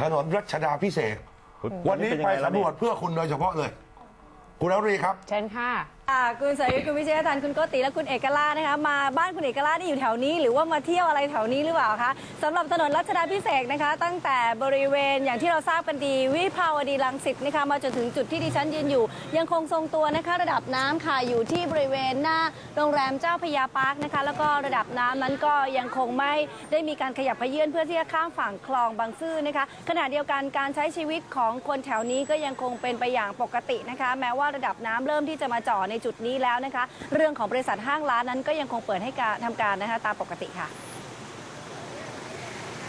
ถนนรัชดาพิเศษกวัวันนนี้นี้เป็นยังไปไงล่ะสำรวจเพื่อคุณโดยเฉพาะเลย คุณนรีครับ เชิญค่ะ อ่าคุณสรยุทธคุณวิเชยทันคุณโกติและคุณเอกราชนะคะ มาบ้านคุณเอกราชนี่อยู่แถวนี้หรือว่ามาเที่ยวอะไรแถวนี้หรือเปล่าคะสำหรับถนนรัชดาพิเศษกนะคะ ตั้งแต่บริเวณอย่างที่เราทราบกันดีวิภาวดีรังสิตนะคะมาจนถึงจุดที่ดิฉันยืนอยู่ ยังคงทรงตัวนะคะระดับน้ำค่ะอยู่ที่บริเวณหน้าโรงแรมเจ้าพระยาปาร์คนะคะ แล้วก็ระดับน้ำนั้นก็ยังคงไม่ได้มีการขยับเยื่นเพื่อที่จะข้ามฝั่งคลองบางซื่อนะคะขณะเดียวกันการใช้ชีวิตของคนแถวนี้ก็ยังคงเป็นไปอย่างปกตินะคะ แม้ว่าระดับน้ำเริ่มที่จะมาจ่อในจุดนี้แล้วนะคะ เรื่องของบริษัทห้างร้านนั้นก็ยังคงเปิดให้การทำการนะคะตามปกติค่ะ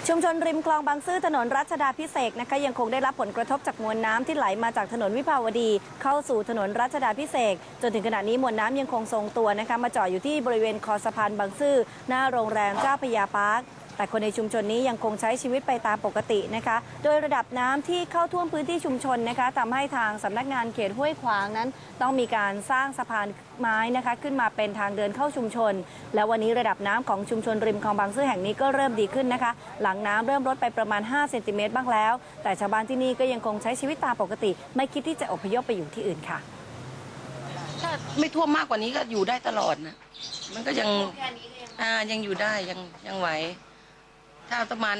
ชุมชนริมคลองบางซื่อถนนรัชดาพิเศษนะคะยังคงได้รับผลกระทบจากมวลน้ำที่ไหลมาจากถนนวิภาวดี เข้าสู่ถนนรัชดาพิเศษจนถึงขณะนี้มวลน้ำยังคงทรงตัวนะคะมาจอดอยู่ที่บริเวณคอสะพานบางซื่อหน้าโรงแรมเจ้าพยาปาร์ค แต่คนในชุมชนนี้ยังคงใช้ชีวิตไปตามปกตินะคะ โดยระดับน้ำที่เข้าท่วมพื้นที่ชุมชนนะคะทำให้ทางสำนักงานเขตห้วยขวางนั้น ต้องมีการสร้างสะพานไม้นะคะขึ้นมาเป็นทางเดินเข้าชุมชน และวันนี้ระดับน้ำของชุมชนริมคลองบางซื่อแห่งนี้ก็เริ่มดีขึ้นนะคะ หลังน้ำเริ่มลดไปประมาณ5เซนติเมตรบ้างแล้ว แต่ชาวบ้านที่นี่ก็ยังคงใช้ชีวิตตามปกติ ไม่คิดที่จะอพยพไปอยู่ที่อื่นค่ะถ้าไม่ท่วมมากกว่านี้ก็อยู่ได้ตลอดนะ มันก็ยังอ่ายังอยู่ได้ยังยังไหว ถ้าประมาณ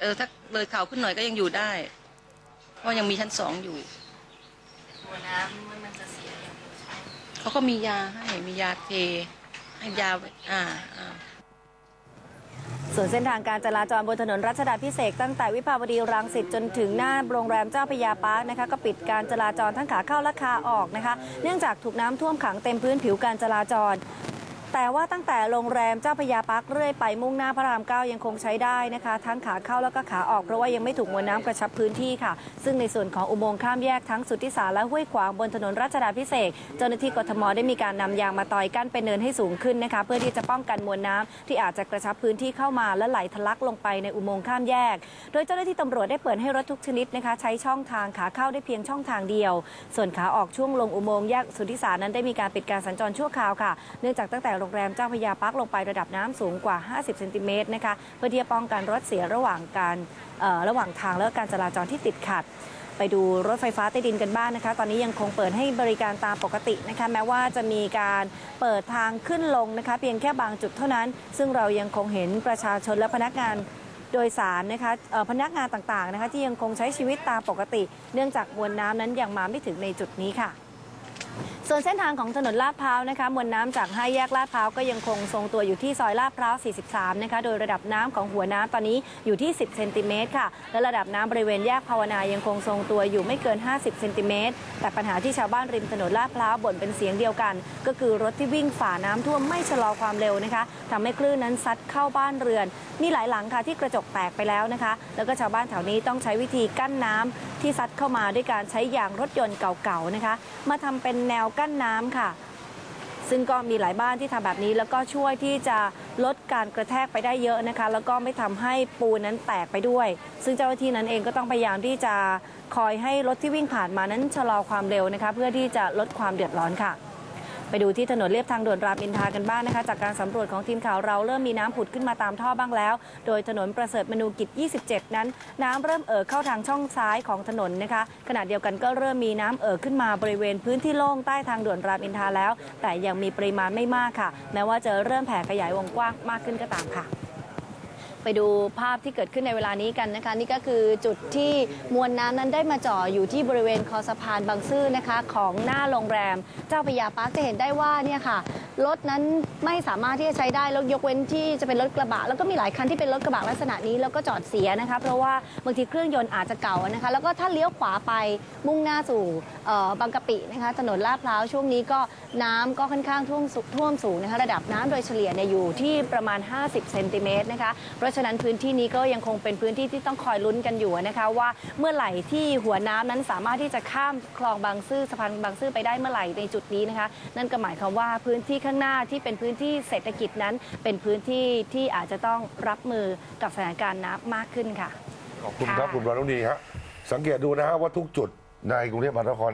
เออถ้าเลยเข่าขึ้นหน่อยก็ยังอยู่ได้ เพราะยังมีชั้นสองอยู่ตัวน้ำมันจะเสียเขาก็มียาให้มียาเทให้ยาไว้อ่าอ่า ส่วนเส้นทางการจราจรบนถนนรัชดาพิเศษกตั้งแต่วิภาวดีรังสิตจนถึงหน้าโรงแรมเจ้าพระยาปาร์คนะคะก็ปิดการจราจรทั้งขาเข้าและขาออกนะคะ เนื่องจากถูกน้ำท่วมขังเต็มพื้นผิวการจราจร แต่ว่าตั้งแต่โรงแรมเจ้าพยาปาร์คเรื่อยไปมุ่งหน้าพระรามเก้ายังคงใช้ได้นะคะ ทั้งขาเข้าแล้วก็ขาออกเพราะว่ายังไม่ถูกมวลน้ำกระชับพื้นที่ค่ะ ซึ่งในส่วนของอุโมงค์ข้ามแยกทั้งสุทธิสารและห้วยขวางบนถนนรัชดาพิเศษเจ้าหน้าที่กทมได้มีการนำยางมาต่อยกั้นเป็นเนินให้สูงขึ้นนะคะ เพื่อที่จะป้องกันมวลน้ำที่อาจจะกระชับพื้นที่เข้ามาและไหลทะลักลงไปในอุโมงค์ข้ามแยก โดยเจ้าหน้าที่ตำรวจได้เปิดให้รถทุกชนิดนะคะ ใช้ช่องทางขาเข้าได้เพียงช่องทางเดียว ส่วนขาออกช่วงลงอุโมงค์แยกสุทธิสารนั้นได้มีการปิดการสัญจรชั่วคราวค่ะ เนื่องจากตั้งแต่โรงแรมเจ้าพยาปาร์คลงไประดับน้ำสูงกว่า 50เซนติเมตรนะคะเพื่อที่จะป้องกันรถเสียระหว่างการระหว่างทางและการจราจรที่ติดขัดไปดูรถไฟฟ้าใต้ดินกันบ้างนะคะ ตอนนี้ยังคงเปิดให้บริการตามปกตินะคะ แม้ว่าจะมีการเปิดทางขึ้นลงนะคะ เพียงแค่บางจุดเท่านั้น ซึ่งเรายังคงเห็นประชาชนและพนักงานโดยสารนะคะพนักงานต่างๆนะคะที่ยังคงใช้ชีวิตตามปกติ เนื่องจากมวลน้ำนั้นยังมาไม่ถึงในจุดนี้ค่ะ ส่วนเส้นทางของถนนลาดพร้าวนะคะมวลน้ำจากห้าแยกลาดพร้าวก็ยังคงทรงตัวอยู่ที่ซอยลาดพร้าว 43 นะคะ โดยระดับน้ำของหัวน้ำตอนนี้อยู่ที่ 10 เซนติเมตรค่ะ และระดับน้ำบริเวณแยกภาวนายังคงทรงตัวอยู่ไม่เกิน 50 เซนติเมตร แต่ปัญหาที่ชาวบ้านริมถนนลาดพร้าวบ่นเป็นเสียงเดียวกัน ก็คือรถที่วิ่งฝ่าน้ำท่วมไม่ชะลอความเร็วนะคะทำให้คลื่นนั้นซัดเข้าบ้านเรือน มีหลายหลังค่ะที่กระจกแตกไปแล้วนะคะ แล้วก็ชาวบ้านแถวนี้ต้องใช้วิธีกั้นน้ำที่ซัดเข้ามาด้วยการใช้ยางรถยนต์เก่าๆนะคะ มาทำเป็นแนวกั้นน้ำค่ะ ซึ่งก็มีหลายบ้านที่ทำแบบนี้ แล้วก็ช่วยที่จะลดการกระแทกไปได้เยอะนะคะ แล้วก็ไม่ทำให้ปูนนั้นแตกไปด้วย ซึ่งเจ้าหน้าที่นั้นเองก็ต้องพยายามที่จะคอยให้รถที่วิ่งผ่านมานั้นชะลอความเร็วนะคะ เพื่อที่จะลดความเดือดร้อนค่ะ ไปดูที่ถนนเลียบทางด่วนรามอินทรากันบ้างนะคะ จากการสำรวจของทีมข่าวเราเริ่มมีน้ำผุดขึ้นมาตามท่อบ้างแล้ว โดยถนนประเสริฐมนูกิจ 27 นั้น น้ำเริ่มเอ่อเข้าทางช่องซ้ายของถนนนะคะ ขณะเดียวกันก็เริ่มมีน้ำเอ่อขึ้นมาบริเวณพื้นที่โล่งใต้ทางด่วนรามอินทราแล้ว แต่ยังมีปริมาณไม่มากค่ะ แม้ว่าจะเริ่มแผ่ขยายวงกว้างมากขึ้นก็ตามค่ะ ไปดูภาพที่เกิดขึ้นในเวลานี้กันนะคะ นี่ก็คือจุดที่มวลน้ำนั้นได้มาจ่ออยู่ที่บริเวณคอสะพานบางซื่อนะคะ ของหน้าโรงแรม เจ้าพยาปาร์คจะเห็นได้ว่าเนี่ยค่ะรถนั้นไม่สามารถที่จะใช้ได้แล้วยกเว้นที่จะเป็นรถกระบะ แล้วก็มีหลายคันที่เป็นรถกระบะลักษณะนี้แล้วก็จอดเสียนะคะเพราะว่าบางทีเครื่องยนต์อาจจะเก่านะคะ แล้วก็ถ้าเลี้ยวขวาไปมุ่งหน้าสู่บางกะปินะคะ ถนนลาดพร้าวช่วงนี้ก็น้ำก็ค่อนข้างท่วมสูท่วมสูงนะคะ ระดับน้ำโดยเฉลี่ยเนี่ยอยู่ที่ประมาณ 50 เซนติเมตรนะคะราะฉะนั้นพื้นที่นี้ก็ยังคงเป็นพื้นที่ที่ต้องคอยลุ้นกันอยู่นะคะว่าเมื่อไหร่ที่หัวน้ำนั้นสามารถที่จะข้ามคลองบางซื่อสะพานบางซื่อไปได้เมื่อไหร่ในจุดนี้นะคะ นั่นก็หมายความว่าพื้นที่ข้างหน้าที่เป็นพื้นที่เศรษฐกิจนั้น เป็นพื้นที่ที่อาจจะต้องรับมือกับสถานการณ์น้ำมากขึ้นค่ะ ขอบคุณครับคุณวรนุนีครับสังเกตดูนะฮะว่าทุกจุดในกรุงเทพมหานคร